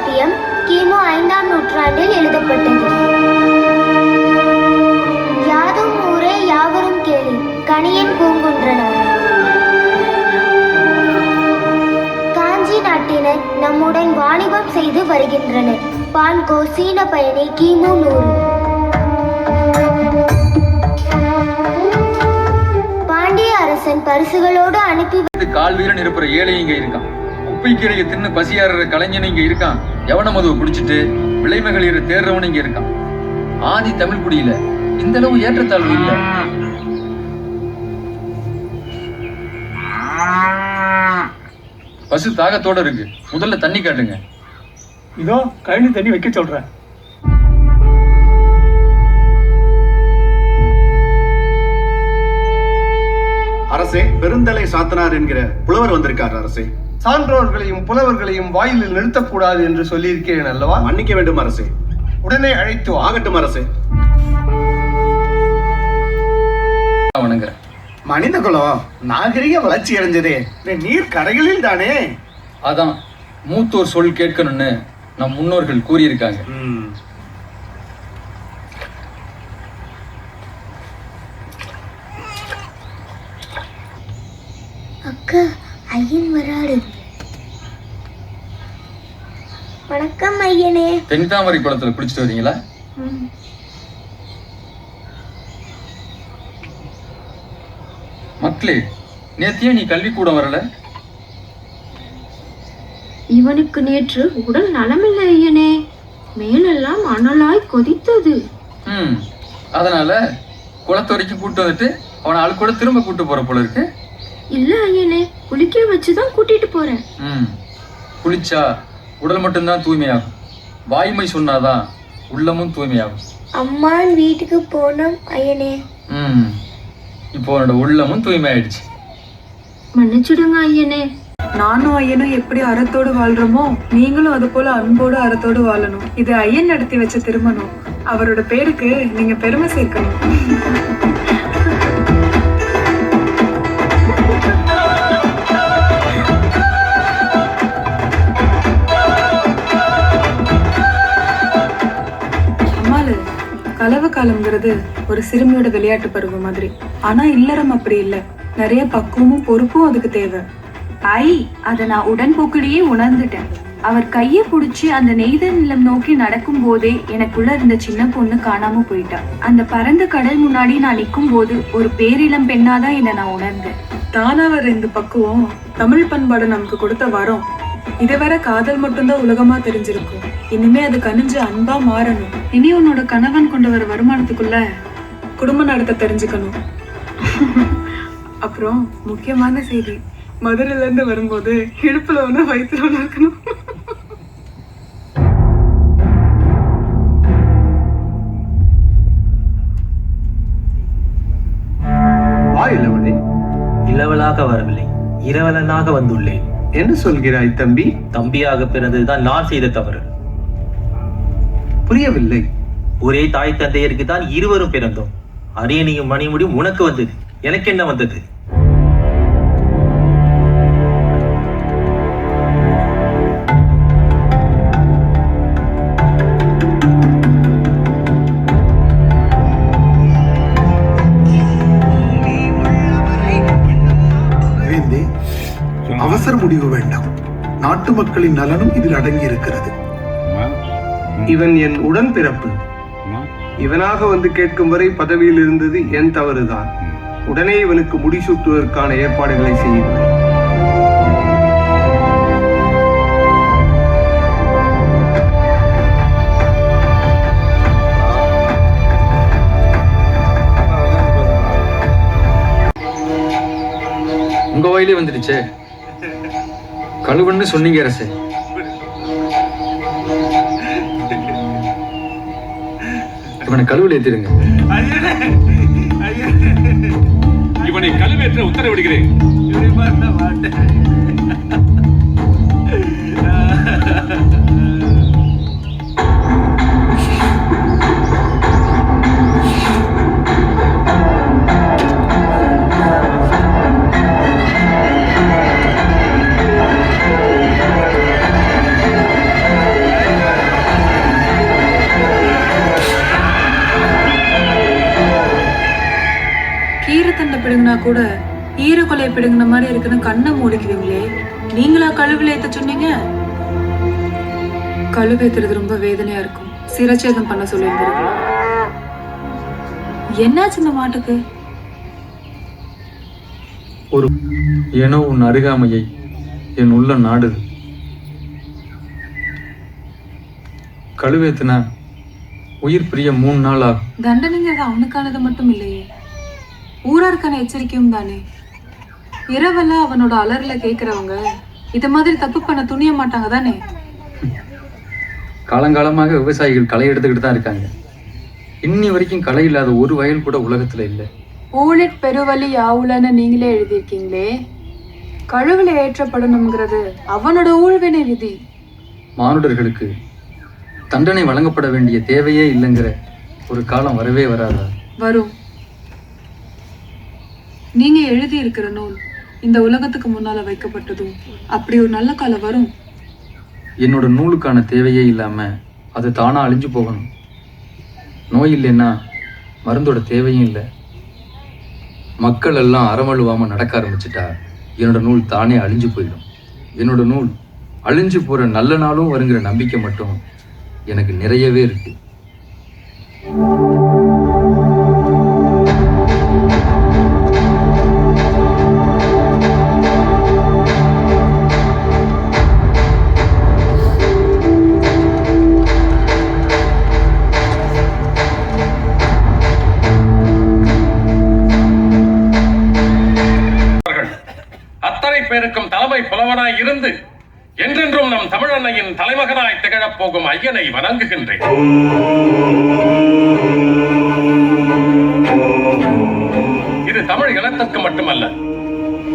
காப்பியம் கிமு ஐந்தாம் நூற்றாண்டில் எழுதப்பட்டது. யாதும் ஊரே யாவரும் கேளு கணியன் பூங்குன்றனர் காஞ்சி நாட்டினர் நம்முடன் வாணிபம் செய்து வருகின்றனர். பான்கோ சீன பயணி கிமு நூறு. பாண்டிய அரசன் பரிசுகளோடு அனுப்பி கால் வீரன் இருப்பிற ஏழை இங்க இருக்கான். குப்பை கீரையை தின்னு பசியாறுற கலைஞன் இங்க இருக்கான். எவன மதுவை குடிச்சிட்டு விளைமகளிர் தேர்றவன் இங்க இருக்கான். ஆதி தமிழ் குடியில. இந்த அளவு ஏற்றத்தாழ்வு இல்ல. பசு தாகத்தோட இருக்கு. முதல்ல தண்ணி காட்டுங்க. இதோ கழனி தண்ணி வைக்க சொல்றேன். அரசே பெருந்தலை சாத்தனார் என்கிற புலவர் வந்திருக்கார் அரசே. சான்றோர்களையும் புலவர்களையும் வாயிலில் நிறுத்தக்கூடாது என்று சொல்லியிருக்கிறேன் அல்லவா? மன்னிக்க வேண்டும் அரசே. உடனே அழைத்து ஆகட்டும் அரசே. வணங்குறேன். மனித குலம் நாகரிக வளர்ச்சி அடைஞ்சதே. நீர் கரைகளில் தானே? அதான் மூத்தோர் சொல் கேட்கணும்னு நம் முன்னோர்கள் கூறியிருக்காங்க. ம். அக்கா ஐயன் வராடு. வணக்கம் ஐயனே. தென்தாமரை குளத்துல குளிச்சுட்டு வரீங்களா? மக்களே நேத்தியே நீ கல்விக்கூடம் வரல? இவனுக்கு நேற்று உடல் நலமில்லை ஐயனே. மேலெல்லாம் அனலாய் கொதித்தது. ம் அதனால குளத்து வரைக்கும் கூட்டு வந்துட்டு அவனை ஆளு கூட திரும்ப கூட்டு போற போல இருக்கு. இல்ல ஐயனே குளிக்க வச்சுதான் கூட்டிட்டு போறேன். ம் குளிச்சா உடல் மட்டும்தான் தூய்மையாகும். வாய்மை சொன்னாதான் உள்ளமும் தூய்மையாகும். அம்மான் வீட்டுக்கு போனோம் ஐயனே. ம். இப்போ உன்னோட உள்ளமும் தூய்மையாயிடுச்சு. மன்னிச்சுடுங்க ஐயனே. நானும் ஐயனும் எப்படி அறத்தோடு வாழ்றோமோ நீங்களும் அது போல அன்போடு அறத்தோடு வாழணும். இது ஐயன் நடத்தி வச்ச திருமணம் அவரோட பேருக்கு நீங்க பெருமை சேர்க்கணும். கலவு காலம்ங்கிறது ஒரு சிறுமியோட விளையாட்டு பருவம் மாதிரி. ஆனா இல்லறம் அப்படி இல்ல. நிறைய பக்குவமும் பொறுப்பும் அதுக்கு தேவை. ஐ அத நான் உடன்போக்கிலேயே உணர்ந்துட்டேன். அவர் கையை பிடிச்சி அந்த நெய்தல் நிலம் நோக்கி நடக்கும் போதே எனக்குள்ள இருந்த சின்ன பொண்ணு காணாம போயிட்டா. அந்த பரந்த கடல் முன்னாடி நான் நிற்கும் போது ஒரு பேரிளம் பெண்ணாதான் என்னை நான் உணர்ந்தேன். தானா வர இந்த பக்குவம் தமிழ் பண்பாடு நமக்கு கொடுத்த வரம். இதுவரை காதல் மட்டும்தான் உலகமா தெரிஞ்சிருக்கும். இனிமே அது கனிஞ்சு அன்பா மாறணும். இனி உன்னோட கணவன் கொண்டு வர வருமானத்துக்குள்ள குடும்பம் நடத்த தெரிஞ்சுக்கணும். அப்புறம் முக்கியமான செய்தி. மதுரையில இருந்து வரும்போது இடுப்புல ஒண்ணு வயிற்றுல ஒண்ணு இருக்கணும். இளவலாக வரவில்லை. இரவலனாக வந்துள்ளேன். என்ன சொல்கிறாய் தம்பி? தம்பியாக பிறந்ததுதான் நான் செய்த தவறு. புரியவில்லை. ஒரே தாய் தந்தையருக்கு தான் இருவரும் பிறந்தோம். அரியணையும் மணிமுடியும் உனக்கு வந்தது. எனக்கு என்ன வந்தது அவசர முடிவு வேண்டாம். நாட்டு மக்களின் நலனும் இதில் அடங்கி இருக்கிறது இவன் என் உடன்பிறப்பு. இவனாக வந்து கேட்கும் வரை பதவியில் இருந்தது என் தவறுதான். உடனே இவனுக்கு முடிசூட்டுவதற்கான ஏற்பாடுகளை செய்யுங்கள் உங்க வாயிலே வந்துடுச்சே. கழுவுன்னு சொன்னீங்க அரசே. இவனை கழுவில் ஏத்திடுங்க இவனை கழுவேற்ற உத்தரவிடுகிறேன். பிடுங்கினா கூட ஈரக்கொலையை பிடுங்கின மாதிரி இருக்குன்னு கண்ணை மூடிக்கிறீங்களே நீங்களா கழுவில் ஏத்த சொன்னீங்க? கழுவேத்துறது ரொம்ப வேதனையா இருக்கும். சிரச்சேதம் பண்ண சொல்லியிருந்திருக்கலாம். என்னாச்சு இந்த மாட்டுக்கு? ஒரு ஏனோ உன் அருகாமையை என் உள்ள நாடுது. கழுவேத்துனா உயிர் பிரிய மூணு நாள்? ஆகும் தண்டனைங்கிறது அவனுக்கானது மட்டும் இல்லையே. ஊராருக்கான எச்சரிக்கையும் தானே? இரவெல்லாம் அவனோட அலறல கேக்குறவங்க இது மாதிரி தப்பு பண்ண துணிய மாட்டாங்க தானே? காலங்காலமாக விவசாயிகள் களை எடுத்துக்கிட்டு தான் இருக்காங்க. இன்னி வரைக்கும் களை இல்லாத ஒரு வயல் கூட உலகத்துல இல்லை. ஊழிட் பெருவழி யாவுலன்னு நீங்களே எழுதியிருக்கீங்களே? கழுவுல ஏற்றப்படணுங்கிறது அவனோட ஊழ்வினை விதி. மானுடர்களுக்கு தண்டனை வழங்கப்பட வேண்டிய தேவையே இல்லைங்கிற ஒரு காலம் வரவே வராதா? வரும். நீங்க எழுதி இருக்கிற நூல் இந்த உலகத்துக்கு முன்னால வைக்கப்பட்டதும் அப்படி ஒரு நல்ல காலம் வரும். என்னோட நூலுக்கான தேவையே இல்லாம அது தானா அழிஞ்சு போகணும். நோய் இல்லைன்னா மருந்தோட தேவையும் இல்லை. மக்கள் எல்லாம் அறமழுவாம நடக்க ஆரம்பிச்சிட்டா என்னோட நூல் தானே அழிஞ்சு போயிடும். என்னோட நூல் அழிஞ்சு போற நல்ல நாளும் வருங்கிற நம்பிக்கை மட்டும் எனக்கு நிறையவே இருக்கு. இருக்கும் தலைமை புலவனாய் இருந்து என்றென்றும் நம் தமிழன்னையின் தலைமகனாய் திகழப் போகும் ஐயனை வணங்குகின்றேன். இது தமிழ் இனத்திற்கு மட்டுமல்ல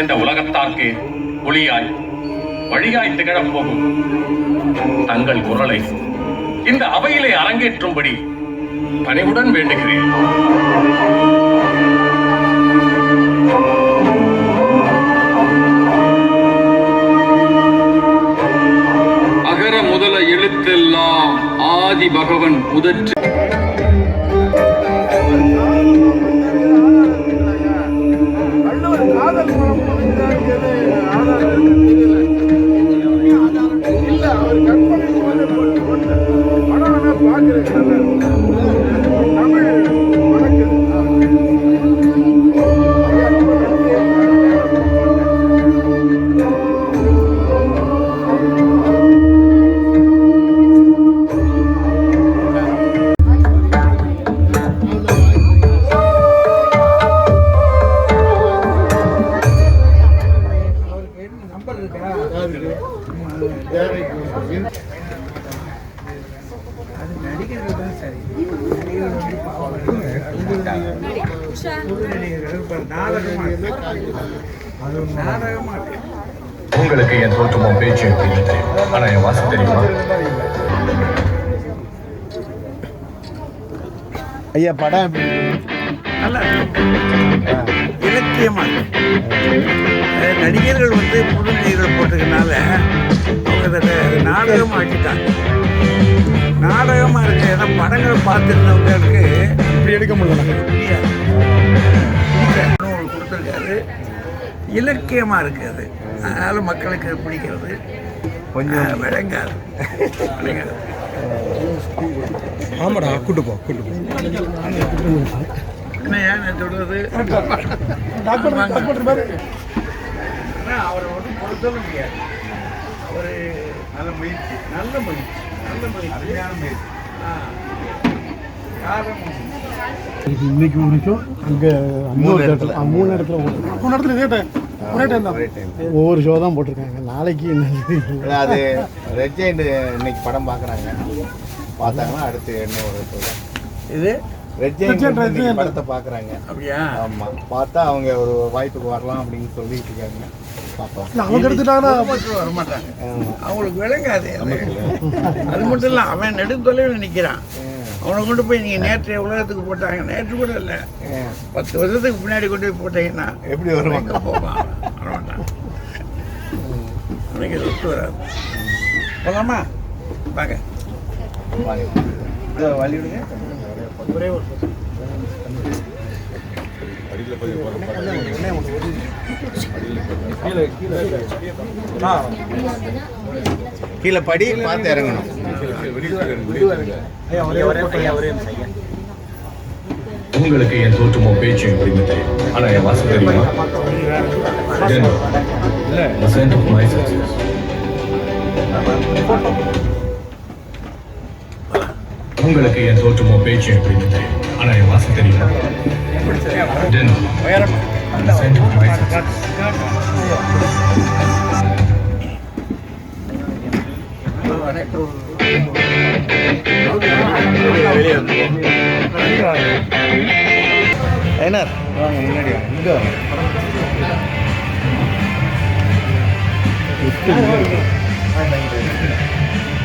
இந்த உலகத்தார்க்கு ஒளியாய் வழியாய் திகழப் போகும் தங்கள் குரலை இந்த அவையிலே அரங்கேற்றும்படி பணிவுடன் வேண்டுகிறேன். முதற்று ஐயா படம் எப்படி? நல்லா இலக்கியமா இருக்கு. அஹ் நடிகர்கள் வந்து புது நடிகர்கள் போட்டதுனால அவங்க நாடகம் ஆக்கிட்டாங்க. நாடகமா இருக்கு. ஏன்னா படங்கள் பார்த்துருந்தவங்களுக்கு இப்படி எடுக்க முடியல முடியாது கொடுத்துருக்காரு. இலக்கியமா இருக்கு அது. அதனால மக்களுக்கு பிடிக்கிறது. கொஞ்சம் விளங்காது. ஆமாடா கூட்டு போ கூட்டு போ. என்ன ஏன் சொல்றது? ஆனா அவரை ஒன்றும் பொறுத்தல முடியாது. ஒரு நல்ல முயற்சி. நல்ல முயற்சி. நல்ல முயற்சி. அருமையான முயற்சி. இன்னைக்கு ஷோ அங்கே மூணு இடத்துல மூணு இடத்துல மூணு இடத்துல டைம் ஒரே டைம் தான். ஒவ்வொரு ஷோ தான் போட்டிருக்காங்க. நாளைக்கு என்ன அது ரெட் ஜெயிண்ட் இன்னைக்கு படம் பார்க்குறாங்க. பார்த்தாங்கன்னா அடுத்து என்ன ஒரு சொல்றேன் இது? ரெட் ஜெயின் படத்தை பார்க்குறாங்க. அப்படியா? ஆமா. பார்த்தா அவங்க ஒரு வாய்ப்புக்கு வரலாம் அப்படின்னு சொல்லிட்டு இருக்காங்க. அவங்க எடுத்துட்டாங்கன்னா வர மாட்டாங்க. அவங்களுக்கு விளங்காது. அது. அது மட்டும் இல்லை அவன் நெடுந்தொலைவில் நிற்கிறான் அவனை கொண்டு போய் நீங்கள் நேற்று உலகத்துக்கு போட்டாங்க. நேற்று கூட இல்லை. பத்து வருஷத்துக்கு பின்னாடி கொண்டு போய் போட்டீங்கன்னா எப்படி வருவாங்க? போவான்? வர மாட்டான் அவனுக்கு ஒத்து வராது. போகலாமா வாங்க. இதை வழி விடுங்க. ஒரே ஒரு கீழே படி பார்த்து இறங்கணும். உங்களுக்கு என் தோற்றமோ பேச்சும் புரிந்தது ஆனா என் வாசம் தெரியுமா உங்களுக்கு என் தோற்றமோ பேச்சும் புரிந்தது ஆனா என் வாசம் தெரியுமா Then, என்ன முன்னாடியா இங்கே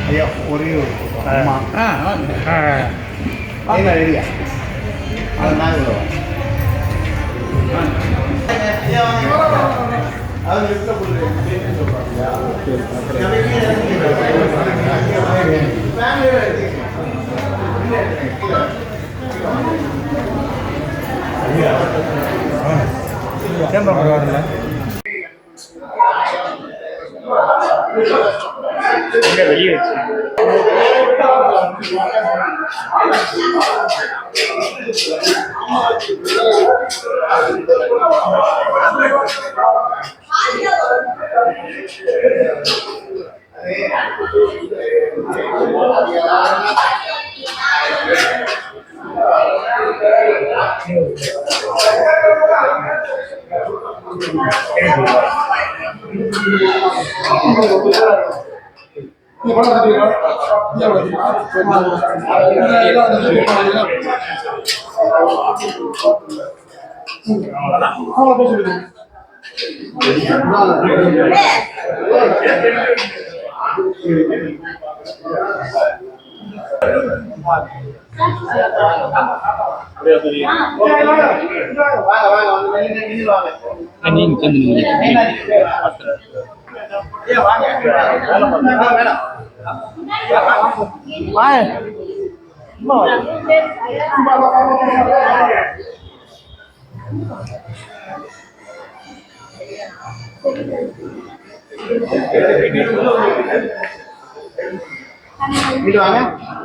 ஐயா ஒரே ஐயா அது நான் அவர் இங்கே வாங்க ஐயா ஒரே ஒரு photo. அம்மா ஆ வாங்க ஐயனார் ரெடியா அது நான் இவ்வளோ அது லிஃப்ட்டில் வாங்க வாங்க வாங்க நீங்க நீங்க வாங்க ஐயா, வாங்க வாங்க, மேடம்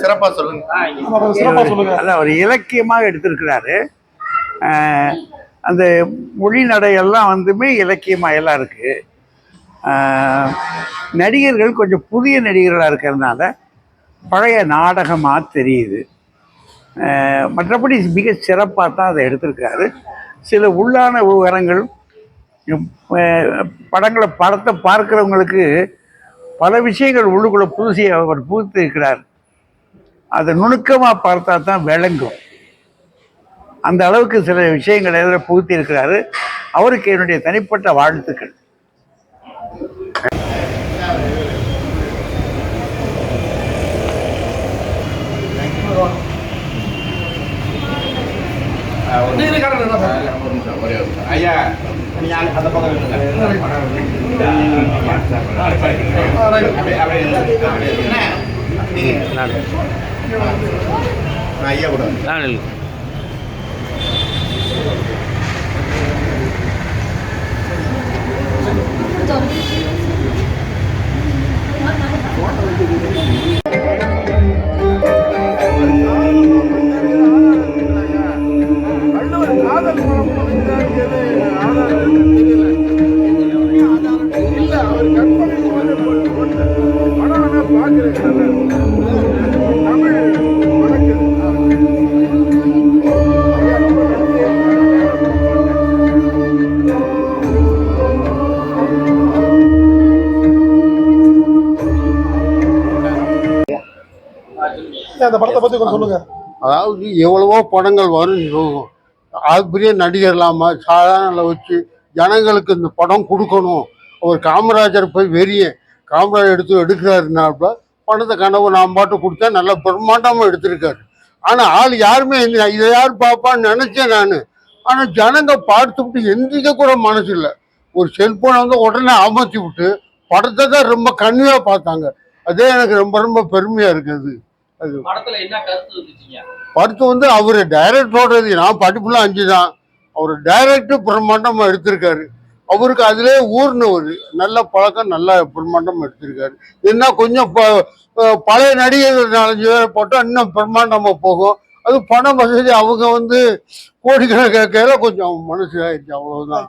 சிறப்பா சொல்லுங்க. அல்ல அவர் இலக்கியமாக எடுத்திருக்கிறாரு. அந்த மொழி நடையெல்லாம் வந்துமே இலக்கியமாக எல்லாம் இருக்குது நடிகர்கள் கொஞ்சம் புதிய நடிகர்களாக இருக்கிறதுனால பழைய நாடகமாக தெரியுது. மற்றபடி மிக சிறப்பாக தான் அதை எடுத்திருக்காரு. சில உள்ளான விவரங்கள் படங்களை படத்தை பார்க்குறவங்களுக்கு பல விஷயங்கள் உள்ளுக்குள்ளே பூசிய அவர் புகுத்து இருக்கிறார். அதை நுணுக்கமாக பார்த்தா தான் விளங்கும். அந்த அளவுக்கு சில விஷயங்களை எதில் புகுத்தி இருக்கிறாரு. அவருக்கு என்னுடைய தனிப்பட்ட வாழ்த்துக்கள். அந்த அந்த படத்தை பத்தி கொஞ்சம் சொல்லுங்க. அதாவது எவ்வளவோ படங்கள் வரும் போகும் பெரிய நடிகர் இல்லாமல் சாதாரண வச்சு ஜனங்களுக்கு இந்த படம் கொடுக்கணும். ஒரு காமராஜர் போய் வெறிய காமராஜர் எடுத்து எடுக்கிறாருனால பணத்தை கனவு நான் பாட்டு கொடுத்தா நல்லா பிரம்மாண்டமாக எடுத்திருக்காரு. ஆனால் ஆள் யாருமே இதை யார் பார்ப்பான்னு நினச்சேன் நான். ஆனால் ஜனங்க பார்த்துவிட்டு எந்திரிக்க கூட மனசு இல்லை. ஒரு செல்போனை வந்து உடனே அமர்த்தி விட்டு படத்தை தான் ரொம்ப கண்ணியாக பார்த்தாங்க. அதே எனக்கு ரொம்ப ரொம்ப பெருமையாக இருக்குது. அது படத்துல என்ன படத்து வந்து அவர் டைரக்டரோடது நான் படிப்புலாம் அஞ்சு தான். அவர் டைரக்ட் பிரம்மாண்டமாக எடுத்திருக்காரு. அவருக்கு அதிலே ஊர்னவர். நல்ல பழக்கம் நல்ல பிரம்மாண்டம் எடுத்திருக்காரு. என்ன கொஞ்சம் பழைய நடிகர்கள் நாலஞ்சு பேரை போட்டால் இன்னும் பிரம்மாண்டமாக போகும். அது பண வசதி அவங்க வந்து கோடிக்கணக்கான கொஞ்சம் மனசு ஆயிடுச்சு. அவ்வளவுதான்.